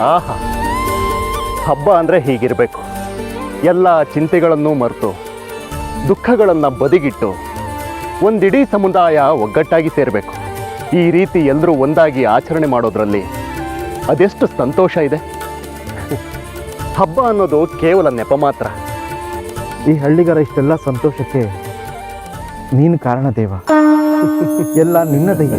ಆಹಾ. ಹಬ್ಬ ಅಂದರೆ ಹೀಗಿರಬೇಕು. ಎಲ್ಲ ಚಿಂತೆಗಳನ್ನು ಮರೆತು ದುಃಖಗಳನ್ನು ಬದಿಗಿಟ್ಟು ಒಂದಿಡೀ ಸಮುದಾಯ ಒಗ್ಗಟ್ಟಾಗಿ ಸೇರಬೇಕು. ಈ ರೀತಿ ಎಲ್ಲರೂ ಒಂದಾಗಿ ಆಚರಣೆ ಮಾಡೋದರಲ್ಲಿ ಅದೆಷ್ಟು ಸಂತೋಷ ಇದೆ. ಹಬ್ಬ ಅನ್ನೋದು ಕೇವಲ ನೆಪ ಮಾತ್ರ. ಈ ಹಳ್ಳಿಗರ ಇಷ್ಟೆಲ್ಲ ಸಂತೋಷಕ್ಕೆ ನೀನು ಕಾರಣ ದೇವ. ಎಲ್ಲ ನಿನ್ನ ದಯ.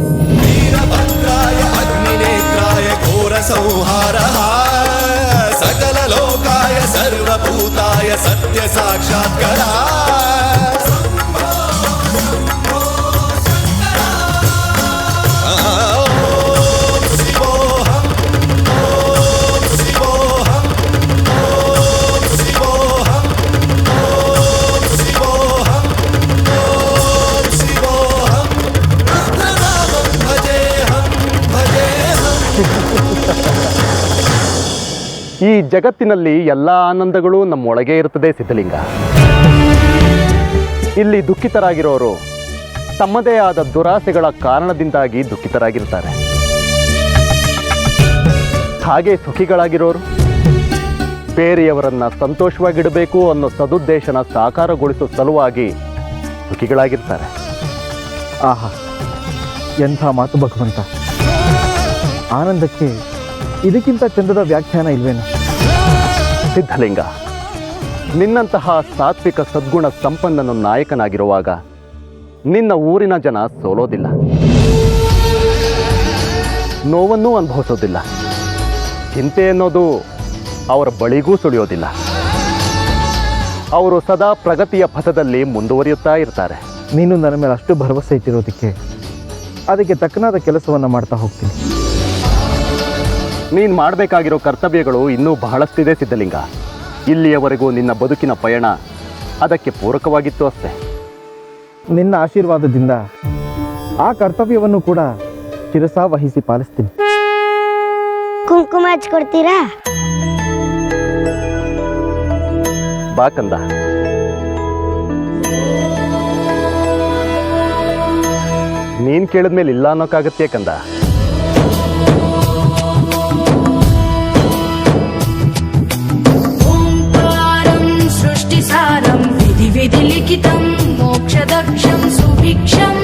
सत्य साक्षात्कार। ಈ ಜಗತ್ತಿನಲ್ಲಿ ಎಲ್ಲ ಆನಂದಗಳು ನಮ್ಮೊಳಗೆ ಇರುತ್ತದೆ ಸಿದ್ಧಲಿಂಗ. ಇಲ್ಲಿ ದುಃಖಿತರಾಗಿರೋರು ತಮ್ಮದೇ ಆದ ದುರಾಸೆಗಳ ಕಾರಣದಿಂದಾಗಿ ದುಃಖಿತರಾಗಿರ್ತಾರೆ. ಹಾಗೆ ಸುಖಿಗಳಾಗಿರೋರು ಬೇರೆಯವರನ್ನ ಸಂತೋಷವಾಗಿಡಬೇಕು ಅನ್ನೋ ಸದುದ್ದೇಶನ ಸಾಕಾರಗೊಳಿಸೋ ಸಲುವಾಗಿ ಸುಖಿಗಳಾಗಿರ್ತಾರೆ. ಆಹಾ, ಎಂಥ ಮಾತು ಭಗವಂತ. ಆನಂದಕ್ಕೆ ಇದಕ್ಕಿಂತ ಚಂದದ ವ್ಯಾಖ್ಯಾನ ಇಲ್ವೇನು? ಸಿದ್ಧಲಿಂಗ ನಿನ್ನಂತಹ ಸಾತ್ವಿಕ ಸದ್ಗುಣ ಸಂಪನ್ನನ ನಾಯಕನಾಗಿರುವಾಗ ನಿನ್ನ ಊರಿನ ಜನ ಸೋಲೋದಿಲ್ಲ. ನೋವನ್ನೂ ಅನುಭವಿಸೋದಿಲ್ಲ. ಚಿಂತೆ ಅನ್ನೋದು ಅವರ ಬಳಿಗೂ ಸುಳಿಯೋದಿಲ್ಲ. ಅವರು ಸದಾ ಪ್ರಗತಿಯ ಪಥದಲ್ಲಿ ಮುಂದುವರಿಯುತ್ತಾ ಇರ್ತಾರೆ. ನೀನು ನನ್ನ ಮೇಲೆ ಅಷ್ಟು ಭರವಸೆ ಇಟ್ಟಿರೋದಕ್ಕೆ ಅದಕ್ಕೆ ತಕ್ಕನಾದ ಕೆಲಸವನ್ನು ಮಾಡ್ತಾ ಹೋಗ್ತೀನಿ. ನೀನು ಮಾಡಬೇಕಾಗಿರೋ ಕರ್ತವ್ಯಗಳು ಇನ್ನೂ ಬಹಳಷ್ಟಿದೆ ಸಿದ್ಧಲಿಂಗ. ಇಲ್ಲಿಯವರೆಗೂ ನಿನ್ನ ಬದುಕಿನ ಪಯಣ ಅದಕ್ಕೆ ಪೂರಕವಾಗಿತ್ತು ಅಷ್ಟೇ. ನಿನ್ನ ಆಶೀರ್ವಾದದಿಂದ ಆ ಕರ್ತವ್ಯವನ್ನು ಕೂಡ ಶಿರಸಾ ವಹಿಸಿ ಪಾಲಿಸ್ತೀನಿ. ಕುಂಕುಮ ಹಚ್ಕೊಡ್ತೀರಾ? ಬಾಕಂದ ನೀನು ನೀನ್ ಕೇಳಿದ್ಮೇಲೆ ಇಲ್ಲ ಅನ್ನೋಕ್ಕಾಗತ್ತೆ ಕಂದ. సృష్టిసారం. విధి విధి లిఖితం మోక్షదక్షం సుభిక్షం.